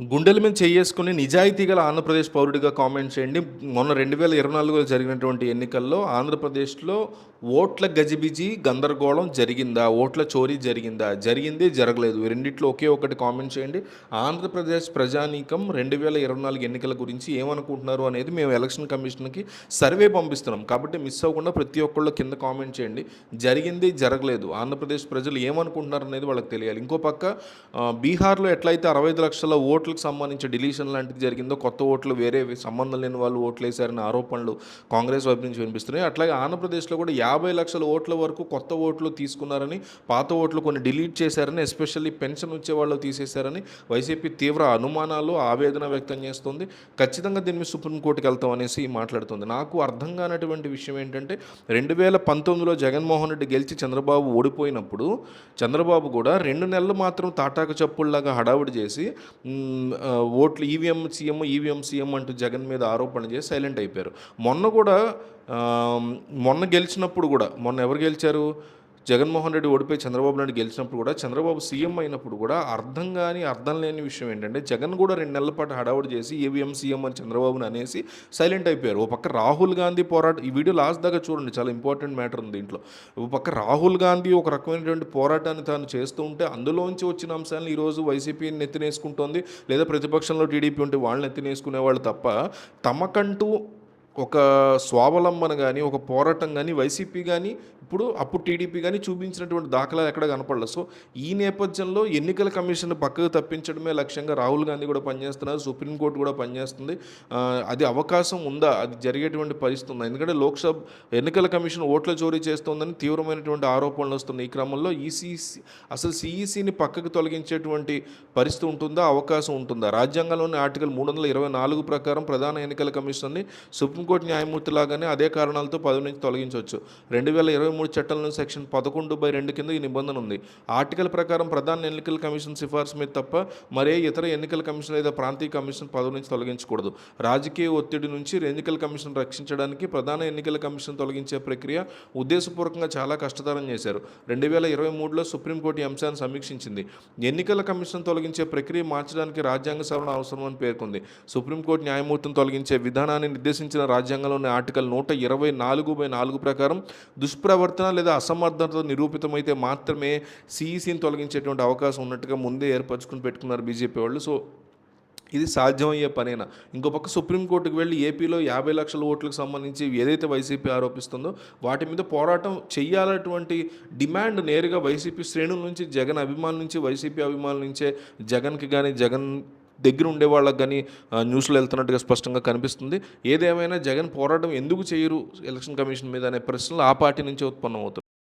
గుండెల మీద చేసుకుని నిజాయితీ గల ఆంధ్రప్రదేశ్ పౌరుడిగా కామెంట్ చేయండి. మొన్న రెండు వేల ఇరవై నాలుగులో జరిగినటువంటి ఎన్నికల్లో ఆంధ్రప్రదేశ్లో ఓట్ల గజిబిజి గందరగోళం జరిగిందా? ఓట్ల చోరీ జరిగిందా? జరిగింది జరగలేదు. రెండిట్లో ఒకే ఒకటి కామెంట్ చేయండి. ఆంధ్రప్రదేశ్ ప్రజానీకం రెండు వేల ఇరవై నాలుగు ఎన్నికల గురించి ఏమనుకుంటున్నారు అనేది మేము ఎలక్షన్ కమిషన్కి సర్వే పంపిస్తున్నాం. కాబట్టి మిస్ అవ్వకుండా ప్రతి ఒక్కళ్ళు కింద కామెంట్ చేయండి. జరిగింది జరగలేదు. ఆంధ్రప్రదేశ్ ప్రజలు ఏమనుకుంటున్నారు అనేది వాళ్ళకి తెలియాలి. ఇంకో పక్క బీహార్లో ఎట్లయితే అరవై ఐదు లక్షల ఓట్లకు సంబంధించి డిలీషన్ లాంటిది జరిగిందో కొత్త ఓట్లు వేరే సంబంధం లేని వాళ్ళు ఓట్లు వేశారనే ఆరోపణలు కాంగ్రెస్ వైపు నుంచి వినిపిస్తున్నాయి. అట్లాగే ఆంధ్రప్రదేశ్లో కూడా యాభై లక్షల ఓట్ల వరకు కొత్త ఓట్లు తీసుకున్నారని పాత ఓట్లు కొన్ని డిలీట్ చేశారని ఎస్పెషల్లీ పెన్షన్ వచ్చే వాళ్ళు తీసేశారని వైసీపీ తీవ్ర అనుమానాలు ఆవేదన వ్యక్తం చేస్తుంది. ఖచ్చితంగా దీని మీద సుప్రీంకోర్టుకి వెళ్తాం అనేసి మాట్లాడుతుంది. నాకు అర్థం కానటువంటి విషయం ఏంటంటే రెండు వేల పంతొమ్మిదిలో జగన్మోహన్ రెడ్డి గెలిచి చంద్రబాబు ఓడిపోయినప్పుడు చంద్రబాబు కూడా రెండు నెలలు మాత్రం తాటాకు చప్పుల్లాగా హడావుడి చేసి ఓట్లు ఈవీఎం సీఎం ఈవీఎం సీఎం అంటూ జగన్ మీద ఆరోపణలు చేసి సైలెంట్ అయిపోయారు. మొన్న కూడా మొన్న గెలిచినప్పుడు కూడా మొన్న ఎవరు గెలిచారు? జగన్మోహన్ రెడ్డి ఓడిపోయి చంద్రబాబు నాయుడు గెలిచినప్పుడు కూడా చంద్రబాబు సీఎం అయినప్పుడు కూడా అర్థం కాని అర్థం లేని విషయం ఏంటంటే జగన్ కూడా రెండు నెలల పాటు హడావుడి చేసి ఏవిఎం సీఎం అని చంద్రబాబుని అనేసి సైలెంట్ అయిపోయారు. ఓ పక్క రాహుల్ గాంధీ పోరాట ఈ వీడియో లాస్ట్ దాకా చూడండి చాలా ఇంపార్టెంట్ మ్యాటర్ ఉంది దీంట్లో. ఓ పక్క రాహుల్ గాంధీ ఒక రకమైనటువంటి పోరాటాన్ని తాను చేస్తూ ఉంటే అందులోంచి వచ్చిన అంశాలను ఈరోజు వైసీపీని నెత్తినేసుకుంటోంది లేదా ప్రతిపక్షంలో టీడీపీ ఉంటే వాళ్ళని ఎత్తినేసుకునే వాళ్ళు తప్ప తమకంటూ ఒక స్వావలంబన కానీ ఒక పోరాటం కానీ వైసీపీ కానీ ఇప్పుడు అప్పుడు టీడీపీ కానీ చూపించినటువంటి దాఖలాలు ఎక్కడ కనపడలేదు. సో ఈ నేపథ్యంలో ఎన్నికల కమిషన్ పక్కకు తప్పించడమే లక్ష్యంగా రాహుల్ గాంధీ కూడా పనిచేస్తున్నారు సుప్రీంకోర్టు కూడా పనిచేస్తుంది. అది అవకాశం ఉందా? అది జరిగేటువంటి పరిస్థితి ఉందా? ఎందుకంటే లోక్సభ ఎన్నికల కమిషన్ ఓట్ల చోరీ చేస్తోందని తీవ్రమైనటువంటి ఆరోపణలు వస్తున్నాయి. ఈ క్రమంలో ఈసీ అసలు సిఈసిని పక్కకు తొలగించేటువంటి పరిస్థితి ఉంటుందా? అవకాశం ఉంటుందా? రాజ్యాంగంలోని ఆర్టికల్ మూడు వందల ఇరవై నాలుగు ప్రకారం ప్రధాన ఎన్నికల కమిషన్ని సుప్రీంకోర్టు న్యాయమూర్తి లాగానే అదే కారణాలతో పదవి నుంచి తొలగించవచ్చు. రెండు వేల ఇరవై మూడు చట్టంలో సెక్షన్ పదకొండు బై రెండు కింద ఈ నిబంధన ఉంది. ఆర్టికల్ ప్రకారం ప్రధాన ఎన్నికల కమిషన్ సిఫార్సు మీద తప్ప మరే ఇతర ఎన్నికల కమిషన్ లేదా ప్రాంతీయ కమిషన్ పదవి నుంచి తొలగించకూడదు. రాజకీయ ఒత్తిడి నుంచి ఎన్నికల కమిషన్ రక్షించడానికి ప్రధాన ఎన్నికల కమిషన్ తొలగించే ప్రక్రియ ఉద్దేశపూర్వకంగా చాలా కష్టతరం చేశారు. రెండు వేల ఇరవై మూడులో సుప్రీంకోర్టు ఈ అంశాన్ని సమీక్షించింది. ఎన్నికల కమిషన్ తొలగించే ప్రక్రియ మార్చడానికి రాజ్యాంగ సవరణ అవసరమని పేర్కొంది. సుప్రీంకోర్టు న్యాయమూర్తిని తొలగించే విధానాన్ని నిర్దేశించిన రాజ్యాంగంలోని ఆర్టికల్ నూట ఇరవై నాలుగు బై నాలుగు ప్రకారం దుష్ప్రవర్తన లేదా అసమర్థత నిరూపితమైతే మాత్రమే సిఈసిని తొలగించేటువంటి అవకాశం ఉన్నట్టుగా ముందే ఏర్పరచుకుని పెట్టుకున్నారు బీజేపీ వాళ్ళు. సో ఇది సాధ్యమయ్యే పనేనా? ఇంకో పక్క సుప్రీంకోర్టుకు వెళ్ళి ఏపీలో యాభై లక్షల ఓట్లకు సంబంధించి ఏదైతే వైసీపీ ఆరోపిస్తుందో వాటి మీద పోరాటం చేయాలటువంటి డిమాండ్ నేరుగా వైసీపీ శ్రేణుల నుంచి జగన్ అభిమానుల నుంచి వైసీపీ అభిమానుల నుంచే జగన్కి కానీ జగన్ దగ్గర ఉండే వాళ్ళకి కానీ న్యూస్లో వెళ్తున్నట్టుగా స్పష్టంగా కనిపిస్తుంది. ఏదేమైనా జగన్ పోరాటం ఎందుకు చేయరు ఎలక్షన్ కమిషన్ మీద అనే ప్రశ్నలు ఆ పార్టీ నుంచే ఉత్పన్నమవుతాయి